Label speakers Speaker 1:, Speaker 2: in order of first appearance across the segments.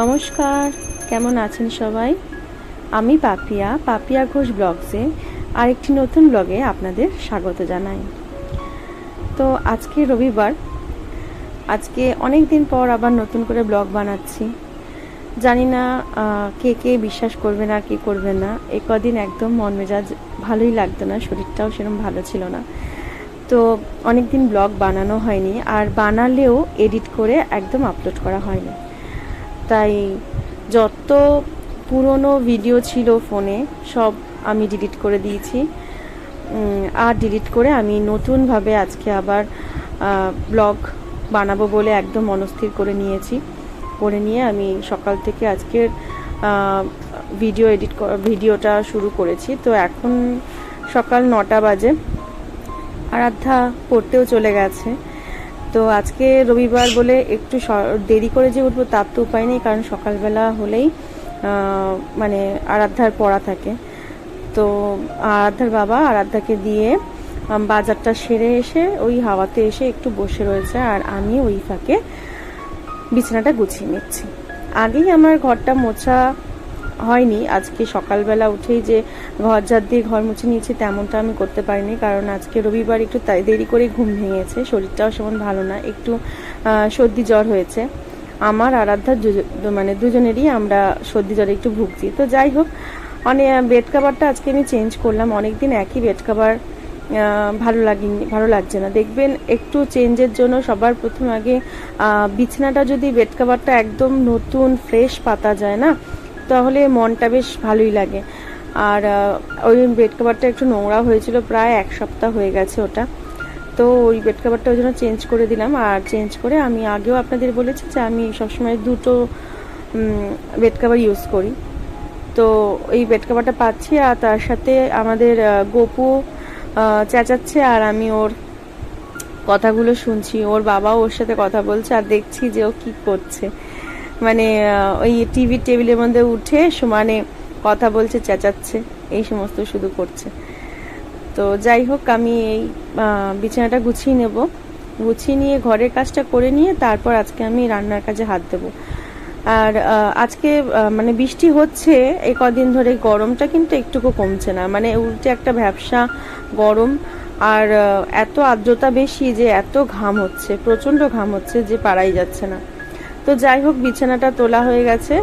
Speaker 1: নমস্কার, কেমন আছেন সবাই? আমি পাপিয়া পাপিয়া ঘোষ ব্লগসে আরেকটি নতুন ব্লগে আপনাদের স্বাগত জানাই। তো আজকে রবিবার, আজকে অনেক দিন পর আবার নতুন করে ব্লগ বানাচ্ছি। জানি না কে কে বিশ্বাস করবে না, কে করবে না। এ কদিন একদম মন মেজাজ ভালোই লাগতো না, শরীরটাও সেরকম ভালো ছিল না। তো অনেক দিন ব্লগ বানানো হয়নি, আর বানালেও এডিট করে একদম আপলোড করা হয়নি। তাই যত পুরনো ভিডিও ছিল ফোনে সব আমি ডিলিট করে দিয়েছি। আর ডিলিট করে আমি নতুনভাবে আজকে আবার ব্লগ বানাবো বলে একদম মনস্থির করে নিয়েছি। করে নিয়ে আমি সকাল থেকে আজকের ভিডিও এডিট ভিডিওটা শুরু করেছি। তো এখন সকাল নটা বাজে। আরাধ্যা পড়তেও চলে গেছে। তো আজকে রবিবার বলে একটু দেরি করে যে উঠবো তার তো উপায় নেই, কারণ সকালবেলা হলেই মানে আরাধ্যার পড়া থাকে। তো আরাধ্যার বাবা আরাধ্যাকে দিয়ে বাজারটা সেরে এসে ওই হাওয়াতে এসে একটু বসে রয়েছে আর আমি ওই ফাঁকে বিছানাটা গুছিয়ে নিচ্ছি। আগেই আমার ঘরটা মোছা হয়নি। আজকে সকালবেলা উঠেই যে ঘর ঝাড় দিয়ে ঘর মুছে নিয়েছি তেমনটা আমি করতে পারিনি, কারণ আজকে রবিবার একটু তাই দেরি করে ঘুম ভেঙেছে, শরীরটাও সেমন ভালো না, একটু সর্দি জ্বর হয়েছে। আমার আরাধ্যার মানে দুজনেরই আমরা সর্দি জ্বরে একটু ভুগছি। তো যাই হোক অনেক বেড কাভারটা আজকে আমি চেঞ্জ করলাম। অনেকদিন একই বেড কাভার ভালো লাগেনি, ভালো লাগছে না। দেখবেন একটু চেঞ্জের জন্য সবার প্রথম আগে বিছানাটা যদি বেড কাভারটা একদম নতুন ফ্রেশ পাতা যায় না তাহলে মনটা বেশ ভালোই লাগে। আর ওই বেড কাভারটা একটু নোংরা হয়েছিল, প্রায় এক সপ্তাহ হয়ে গেছে ওটা। তো ওই বেড কাভারটা ওই জন্য চেঞ্জ করে দিলাম। আর চেঞ্জ করে আমি আগেও আপনাদের বলেছি যে আমি সবসময় দুটো বেড কাভার ইউজ করি। তো এই বেড কাভারটা পাচ্ছি আর তার সাথে আমাদের গপু চেঁচাচ্ছে আর আমি ওর কথাগুলো শুনছি। ওর বাবাও ওর সাথে কথা বলছে আর দেখছি যে ও কি করছে। মানে ওই টিভি টেবিলের মধ্যে উঠে সমানে কথা বলছে, চেঁচাচ্ছে, এই সমস্ত শুধু করছে। তো যাই হোক, আমি এই বিছানাটা গুছিয়ে নেব। গুছিয়ে নিয়ে ঘরের কাজটা করে নিয়ে তারপর আজকে আমি রান্নার কাজে হাত দেবো। আর আজকে মানে বৃষ্টি হচ্ছে, এই কদিন ধরে গরমটা কিন্তু একটুকু কমছে না। মানে উল্টে একটা ব্যবসা গরম, আর এত আর্দ্রতা বেশি যে এত ঘাম হচ্ছে প্রচণ্ড ঘাম হচ্ছে যে পারাই যাচ্ছে না। তো যাই হোক, বিছানাটা তোলা হয়ে গেছে।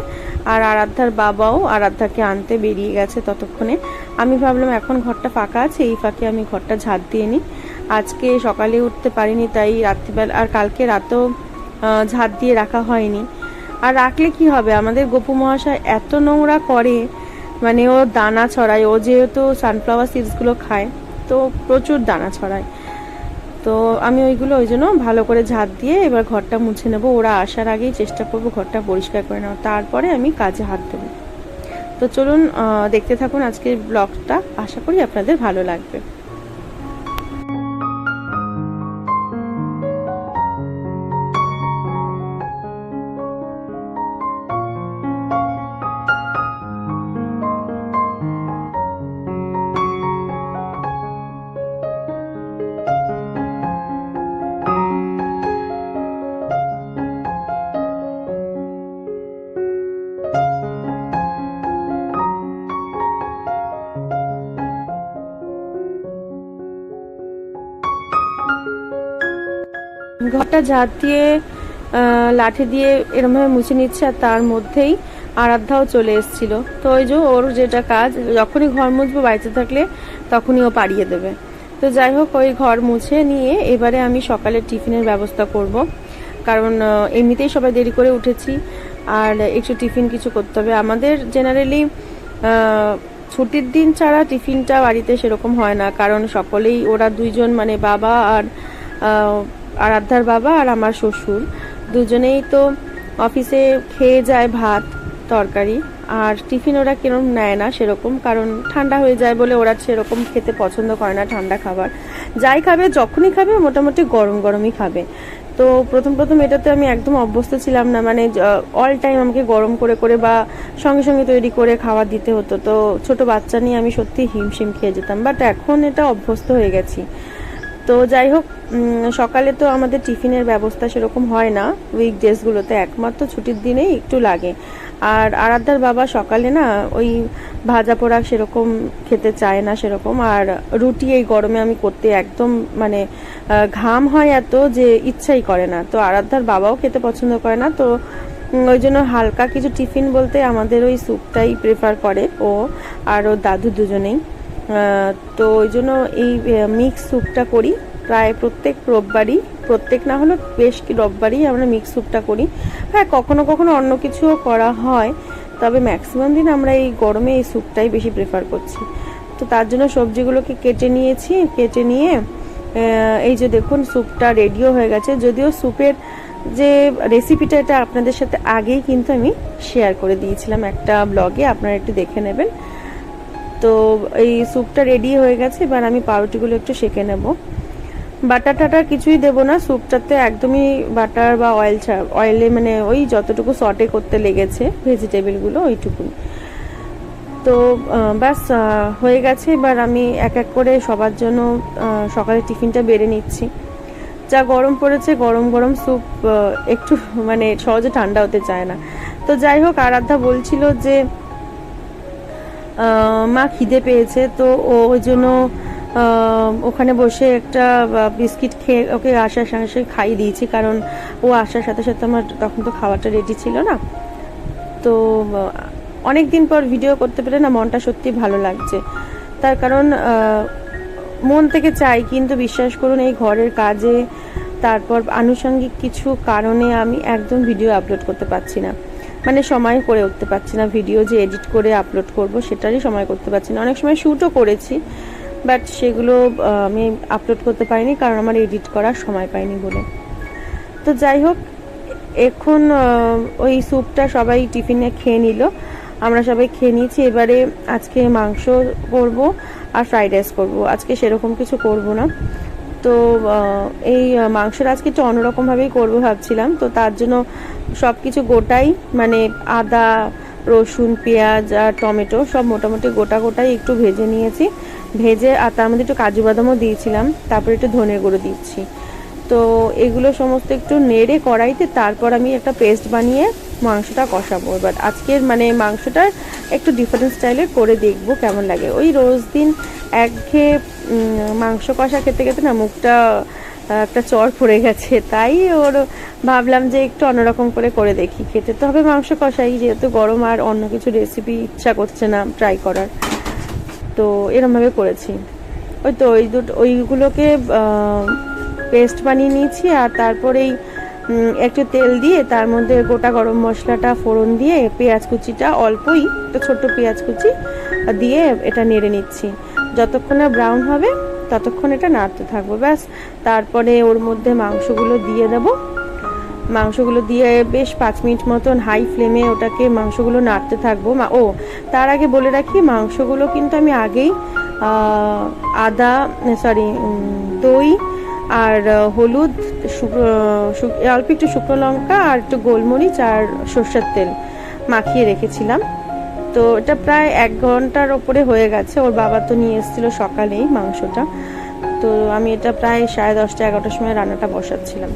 Speaker 1: আর আরাধ্যার বাবাও আরাধ্যাকে আনতে বেরিয়ে গেছে ততক্ষণে। আমি ভাবলাম, এখন ঘরটা ফাঁকা আছে, এই ফাঁকে আমি ঘরটা ঝাড় দিয়ে নিই। আজকে সকালে উঠতে পারিনি, তাই রাত্রিবেলা, আর কালকে রাতেও ঝাড় দিয়ে রাখা হয়নি। আর রাখলে কি হবে? আমাদের গোপু মহাশয় এত নোংরা করে মানে ও দানা ছড়ায়। ও যেহেতু সানফ্লাওয়ার সিডসগুলো খায়, তো প্রচুর দানা ছড়ায়। তো আমি ওইগুলো ওই জন্য ভালো করে ঝাঁট দিয়ে এবার ঘরটা মুছে নেব। ওরা আসার আগেই চেষ্টা করব ঘরটা পরিষ্কার করে নেওয়া তারপরে আমি কাজে হাত দেবো। তো চলুন দেখতে থাকুন আজকের ব্লগটা। আশা করি আপনাদের ভালো লাগবে। ঘরটা ঝাড় দিয়ে লাঠি দিয়ে এরমভাবে মুছে নিচ্ছে আর তার মধ্যেই আরাধ্যাও চলে এসেছিল। তো ওই যে ওর যেটা কাজ, যখনই ঘর মুছবো বাড়িতে থাকলে তখনই ও পাড়িয়ে দেবে। তো যাই হোক, ওই ঘর মুছে নিয়ে এবারে আমি সকালে টিফিনের ব্যবস্থা করব। কারণ এমনিতেই সবাই দেরি করে উঠেছি। আর একটু টিফিন কিছু করতে হবে। আমাদের জেনারেলি ছুটির দিন ছাড়া টিফিনটা বাড়িতে সেরকম হয় না। কারণ সকলেই, ওরা দুইজন মানে বাবা আর আরাধ্যার বাবা আর আমার শ্বশুর। দুজনেই তো অফিসে খেয়ে যায় ভাত, তরকারি, আর টিফিন ওরা কিরম নেয় না সেরকম, কারণ ঠান্ডা হয়ে যায় বলে ওরা সেরকম খেতে পছন্দ করে না ঠান্ডা খাবার। যাই খাবে, যখনই খাবে, মোটামুটি গরম গরমই খাবে। তো প্রথম প্রথম এটাতে আমি একদম অভ্যস্ত ছিলাম না মানে অল টাইম আমাকে গরম করে করে বা সঙ্গে সঙ্গে তৈরি করে খাবার দিতে হতো। তো ছোট বাচ্চা নিয়ে আমি সত্যি হিমশিম খেয়ে যেতাম বাট এখন এটা অভ্যস্ত হয়ে গেছি। তো যাই হোক সকালে তো আমাদের টিফিনের ব্যবস্থা সেরকম হয় না। উইকডেজগুলোতে একমাত্র ছুটির দিনেই একটু লাগে। আর আরাধ্যার বাবা সকালে না ওই ভাজা পোড়া সেরকম খেতে চায় না সেরকম। আর রুটি এই গরমে আমি করতে একদম মানে ঘাম হয় এত যে ইচ্ছাই করে না। তো আরাধ্যার বাবাও খেতে পছন্দ করে না। তো ওই জন্য হালকা কিছু টিফিন বলতে আমাদের ওই স্যুপটাই প্রেফার করে ও আর ওর দাদু দুজনেই। তো ওই জন্য এই মিক্স স্যুপটা করি। প্রায় প্রত্যেক রোববারই, প্রত্যেক না হলেও বেশ কি রোববারই আমরা মিক্স স্যুপটা করি। হ্যাঁ কখনো কখনো অন্য কিছুও করা হয়, তবে ম্যাক্সিমাম দিন আমরা এই গরমে এই স্যুপটাই বেশি প্রেফার করছি। তো তার জন্য সবজিগুলোকে কেটে নিয়েছি, কেটে নিয়ে এই যে দেখুন স্যুপটা রেডিও হয়ে গেছে। যদিও স্যুপের যে রেসিপিটা এটা আপনাদের সাথে আগেই কিন্তু আমি শেয়ার করে দিয়েছিলাম একটা ব্লগে আপনারা একটু দেখে নেবেন। তো এই স্যুপটা রেডি হয়ে গেছে, এবার আমি পাউরুটিগুলো একটু সেঁকে নেব। বাটার টাটার কিছুই দেবো না, স্যুপটাতে একদমই বাটার বা অয়েল ছাড়া অয়েলে মানে ওই যতটুকু সটে করতে লেগেছে ভেজিটেবলগুলো ওইটুকুই। তো ব্যাস হয়ে গেছে, এবার আমি এক এক করে সবার জন্য সকালে টিফিনটা বেড়ে নিচ্ছি। যা গরম পড়েছে, গরম গরম স্যুপ একটু মানে সহজে ঠান্ডা হতে চায় না। তো যাই হোক, আরাধ্যা বলছিল যে মা খিদে পেয়েছে, তো ও ওই জন্য ওখানে বসে একটা বিস্কিট খেয়ে ওকে আসার সঙ্গে সঙ্গে খাইয়ে দিয়েছি, কারণ ও আসার সাথে সাথে আমার তখন তো খাওয়াটা রেডি ছিল না। তো অনেক দিন পর ভিডিও করতে পেরে না মনটা সত্যি ভালো লাগছে। তার কারণ মন থেকে চাই, কিন্তু বিশ্বাস করুন, এই ঘরের কাজে, তারপর আনুষঙ্গিক কিছু কারণে আমি একদম ভিডিও আপলোড করতে পারছি না। মানে সময় করে উঠতে পারছি না ভিডিও যে এডিট করে আপলোড করব সেটারই সময় করতে পারছি না। অনেক সময় শ্যুটও করেছি বাট সেগুলো আমি আপলোড করতে পারিনি কারণ আমার এডিট করার সময় পাইনি বলে। তো যাই হোক, এখন ওই স্যুপটা সবাই টিফিনে খেয়ে নিল। আমরা সবাই খেয়ে নিয়েছি, এবারে আজকে মাংস করব আর ফ্রাইড রাইস করব। আজকে সেরকম কিছু করব না। তো এই মাংসের আজকে একটু অন্যরকমভাবেই করব ভাবছিলাম। তো তার জন্য সব কিছু গোটাই মানে আদা, রসুন, পেঁয়াজ আর টমেটো সব মোটামুটি গোটা গোটাই একটু ভেজে নিয়েছি। ভেজে আর তার মধ্যে একটু কাজু বাদামও দিয়েছিলাম, তারপরে একটু ধনে গুঁড়ো দিচ্ছি। তো এগুলো সমস্ত একটু নেড়ে কড়াইতে, তারপর আমি একটা পেস্ট বানিয়ে মাংসটা কষাবো। এবার আজকের মানে মাংসটা একটু ডিফারেন্ট স্টাইলে করে দেখব কেমন লাগে। ওই রোজ দিন একঘেয়ে মাংস কষা খেতে খেতে না মুখটা একটা চর পড়ে গেছে। তাই ওর ভাবলাম যে একটু অন্যরকম করে করে দেখি। খেতে তো হবে মাংস কষাই, যেহেতু গরম আর অন্য কিছু রেসিপি ইচ্ছা করছে না ট্রাই করার। তো এরমভাবে করেছি। ওই তো ওই দুটো, ওইগুলোকে পেস্ট বানিয়ে নিয়েছি আর তারপরেই একটু তেল দিয়ে তার মধ্যে গোটা গরম মশলাটা ফোড়ন দিয়ে পেঁয়াজ কুচিটা অল্পই, একটা ছোট্ট পেঁয়াজ কুচি দিয়ে এটা নেড়ে নিচ্ছি। যতক্ষণ না ব্রাউন হবে, ততক্ষণ এটা নাড়তে থাকব। ব্যাস, তারপরে ওর মধ্যে মাংসগুলো দিয়ে দেবো। মাংসগুলো দিয়ে বেশ পাঁচ মিনিট মতন হাই ফ্লেমে ওটাকে মাংসগুলো নাড়তে থাকব। ও, তার আগে বলে রাখি, মাংসগুলো কিন্তু আমি আগেই আদা সরি দই আর হলুদ অল্প একটু শুকনো লঙ্কা আর একটু গোলমরিচ আর সর্ষের তেল মাখিয়ে রেখেছিলাম। তো এটা প্রায় এক ঘণ্টার ওপরে হয়ে গেছে। ওর বাবা তো নিয়ে এসেছিল সকালেই মাংসটা। তো আমি এটা প্রায় সাড়ে দশটা, এগারোটার সময় রান্নাটা বসাচ্ছিলাম।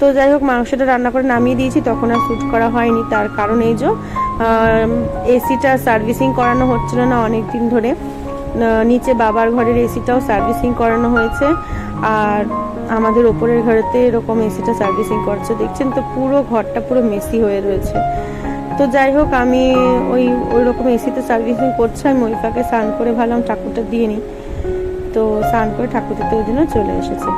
Speaker 1: তো যাই হোক, মাংসটা রান্না করে নামিয়ে দিয়েছি। তখন আর শ্যুট করা হয়নি। তার কারণ এই যে এসিটা সার্ভিসিং করানো হচ্ছিল না অনেক দিন ধরে নিচে বাবার ঘরের এসিটাও সার্ভিসিং করানো হয়েছে। আর আমাদের ওপরের ঘরেতে এরকম এসিটা সার্ভিসিং করছে। দেখছেন তো পুরো ঘরটা পুরো মেসি হয়ে রয়েছে। তো যাই হোক, আমি ওই ওই রকম এসিতে সার্ভিসিং করছে, আমি ওই ফাঁকে স্নান করে ভাবলাম ঠাকুরটা দিয়ে নিই। তো স্নান করে ঠাকুর দিতে ওই জন্য চলে এসেছে।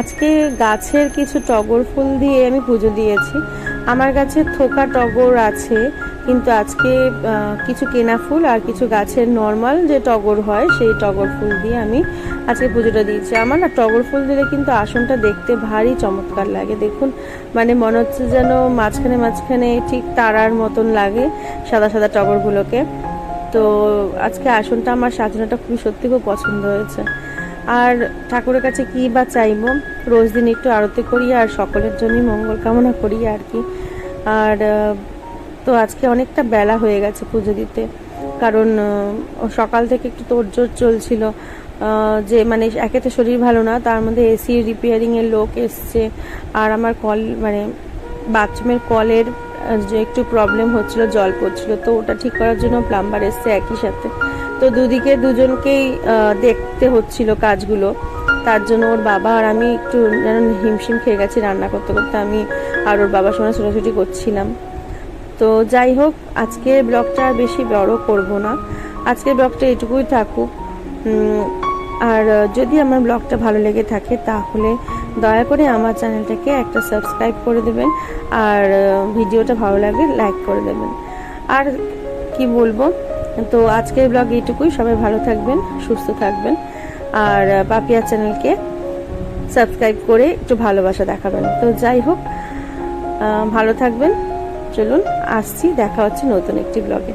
Speaker 1: আজকে গাছের কিছু টগর ফুল দিয়ে আমি পুজো দিয়েছি। আমার কাছে থোকা টগর আছে। কিন্তু আজকে কিছু কেনা ফুল আর কিছু গাছের নর্মাল যে টগর হয়, সেই টগর ফুল দিয়ে আমি আজকে পুজোটা দিয়েছি। আমার না টগর ফুল দিলে কিন্তু আসনটা দেখতে ভারী চমৎকার লাগে। দেখুন মানে মনে হচ্ছে যেন মাঝখানে মাঝখানে ঠিক তারার মতন লাগে সাদা সাদা টগরগুলোকে। তো আজকে আসনটা আমার সাজানোটা খুবই সত্যি খুব পছন্দ হয়েছে। আর ঠাকুরের কাছে কি বা চাইব? রোজ দিন একটু আরতি করি আর সকলের জন্যই মঙ্গল কামনা করি আর কি। আর তো আজকে অনেকটা বেলা হয়ে গেছে পুজো দিতে। কারণ সকাল থেকে একটু তোড়জোড় চলছিল। যে মানে একে তো শরীর ভালো না, তার মধ্যে এসি রিপেয়ারিং এর লোক এসছে। আর আমার কল মানে বাথরুমের কলের যে একটু প্রবলেম হচ্ছিল, জল পড়ছিল। তো ওটা ঠিক করার জন্য প্লাম্বার এসছে একই সাথে। তো দুদিকে দুজনকেই দেখতে হচ্ছিল কাজগুলো। তার জন্য ওর বাবা আর আমি একটু যেন হিমশিম খেয়ে গেছি রান্না করতে করতে। আমি আর ওর বাবার সঙ্গে ছোটাছুটি করছিলাম। তো যাই হোক আজকের ব্লগটা আর বেশি বড় করব না। আজকের ব্লগটা এটুকুই থাকুক। আর যদি আমার ব্লগটা ভালো লেগে থাকে, তাহলে দয়া করে আমার চ্যানেলটাকে একটা সাবস্ক্রাইব করে দেবেন। আর ভিডিওটা ভালো লাগলে লাইক করে দেবেন। আর কি বলব? তো আজকের ব্লগ এইটুকুই। সবাই ভালো থাকবেন, সুস্থ থাকবেন। আর পাপিয়া চ্যানেলকে সাবস্ক্রাইব করে একটু ভালোবাসা দেখাবেন। তো যাই হোক ভালো থাকবেন। চলুন আসছি দেখা হচ্ছে নতুন একটি ব্লগে